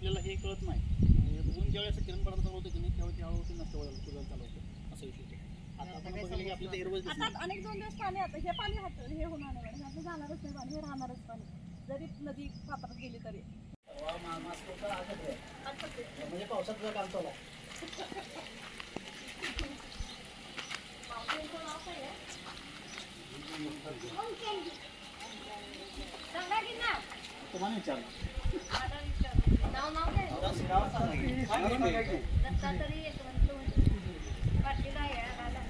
आपल्याला हे कळत नाही. ऊन ज्यावेळेस किरण पडायला चालू होतं की नाही त्यावेळी ते हळूहळू नष्ट व्हायला सुरुवात चालू होतं. असा विषय होतो. आता आता आपण काय बघितलं की आपलं ते हिरवळ दिसत आता अनेक दोन दिवस पाणी आता हे पाणी हात हे होणार नाही मॅडम. असं जाणारच नाही पाणी. हे राहणारच पाणी. जरी नदी पात्रात गेली तरी. म्हणजे पावसात जर काम चालू आहे. तुम्हाला विचारलं. नाव नाव काय आता शिरावं सांगा की. काय सांगा की? दत्तात्रय यशवंत पाटील आहे आला.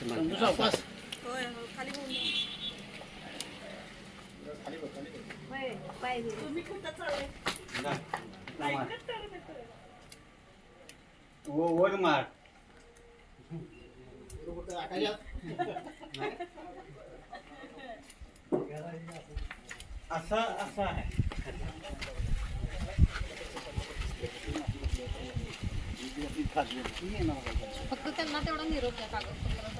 समजू सावकाश. होय हो, खाली होऊन जा. खाली बघ, खाली बघ. होय, पाहिजे तुम्ही कुठं चालले ऐकत तर नाही तर. वर मार कुठं आकाशात? असा असा आहे ही येणार बघा. फक्त त्यांना तेवढा निरोप द्या कागदपत्र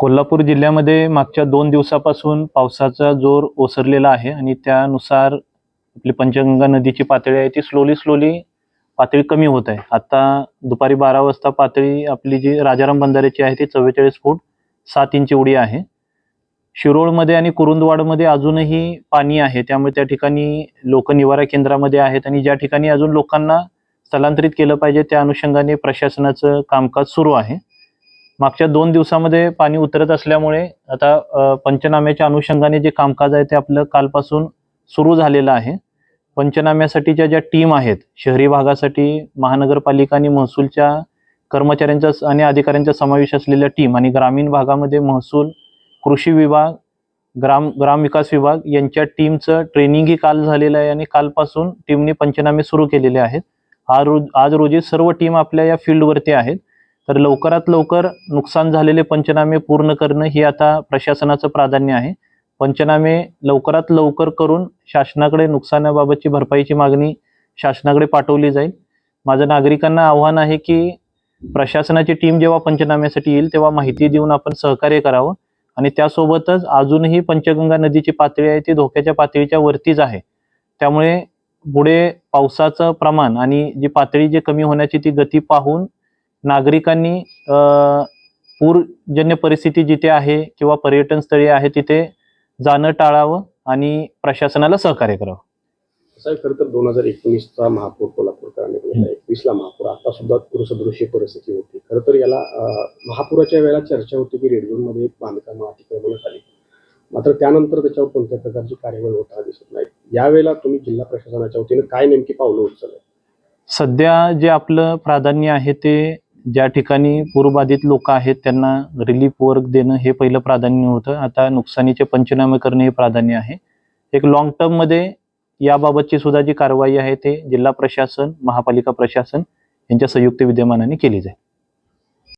कोल्हापूर जिल्ह्यामध्ये मागच्या दोन दिवसापासून पावसाचा जोर ओसरलेला आहे आणि त्यानुसार आपली पंचगंगा नदीची पातळी आहे ती स्लोली स्लोली पातळी कमी होत आहे. आता दुपारी बारा वाजता पातळी आपली जी राजाराम बंधाऱ्याची आहे ती चव्वेचाळीस फूट सात इंची उडी आहे. शिरोळमध्ये आणि कुरुंदवाडमध्ये अजूनही पाणी आहे. त्यामुळे त्या ठिकाणी लोक निवारा केंद्रामध्ये आहेत आणि ज्या ठिकाणी अजून लोकांना स्थलांतरित केलं पाहिजे त्या अनुषंगाने प्रशासनाचं कामकाज सुरू आहे. मागच्या दोन दिवसामध्ये पाणी उतरत असल्यामुळे आता पंचनाम्याच्या अनुषंगाने जे कामकाज आहे ते आपलं कालपासून सुरू झालेलं आहे. पंचनाम्यासाठीच्या ज्या टीम आहेत शहरी भागासाठी महानगरपालिका आणि महसूलच्या कर्मचाऱ्यांचा आणि अधिकाऱ्यांचा समावेश असलेल्या टीम आणि ग्रामीण भागामध्ये महसूल कृषी विभाग ग्राम ग्रामविकास विभाग यांच्या टीमचं ट्रेनिंगही काल झालेलं आहे आणि कालपासून टीमने पंचनामे सुरू केलेले आहेत. आज रोज आज रोजी सर्व टीम आपल्या या फील्डवरती आहेत. तर लवकरात लवकर नुकसान झालेले पंचनामे पूर्ण करणं हे आता प्रशासनाचं प्राधान्य आहे. पंचनामे लवकरात लवकर करून शासनाकडे नुकसानाबाबतची भरपाईची मागणी शासनाकडे पाठवली जाईल. माझं नागरिकांना आव्हान आहे की प्रशासनाची टीम जेव्हा पंचनाम्यासाठी येईल तेव्हा माहिती देऊन आपण सहकार्य करावं आणि त्यासोबतच अजूनही पंचगंगा नदीची पातळी आहे ती धोक्याच्या पातळीच्या वरतीच आहे. त्यामुळे पुढे पावसाचं प्रमाण आणि जी पातळी जी कमी होण्याची ती गती पाहून नागरिकांनी पूरजन्य परिस्थिती जिथे आहे किंवा पर्यटन स्थळी आहे तिथे जाणं टाळावं आणि प्रशासनाला सहकार्य करावं. साहेब खरं तर दोन हजार एकोणीसचा महापूर कोल्हापूरकरांनी एकवीसला महापूर आता सुद्धा पूरसदृश्य परिस्थिती होती. खरं तर याला महापुराच्या वेळेला चर्चा होती की रेड झोनमध्ये बांधकामं अतिक्रमण झाली मात्र त्यानंतर त्याच्यावर कोणत्या प्रकारची कार्यवाही होताना दिसत नाही. यावेळेला तुम्ही जिल्हा प्रशासनाच्या वतीने काय नेमकी पावलं उचलले? सध्या जे आपलं प्राधान्य आहे ते ज्या ठिकाणी पूरबाधित लोक आहेत त्यांना रिलीफ वर्क देणं हे पहिलं प्राधान्य होतं. आता नुकसानीचे पंचनामे करणे हे प्राधान्य आहे. एक लॉंग टर्ममध्ये याबाबतची सुद्धा जी कारवाई आहे ते जिल्हा प्रशासन महापालिका प्रशासन यांच्या संयुक्त विद्यमानाने केली जाईल.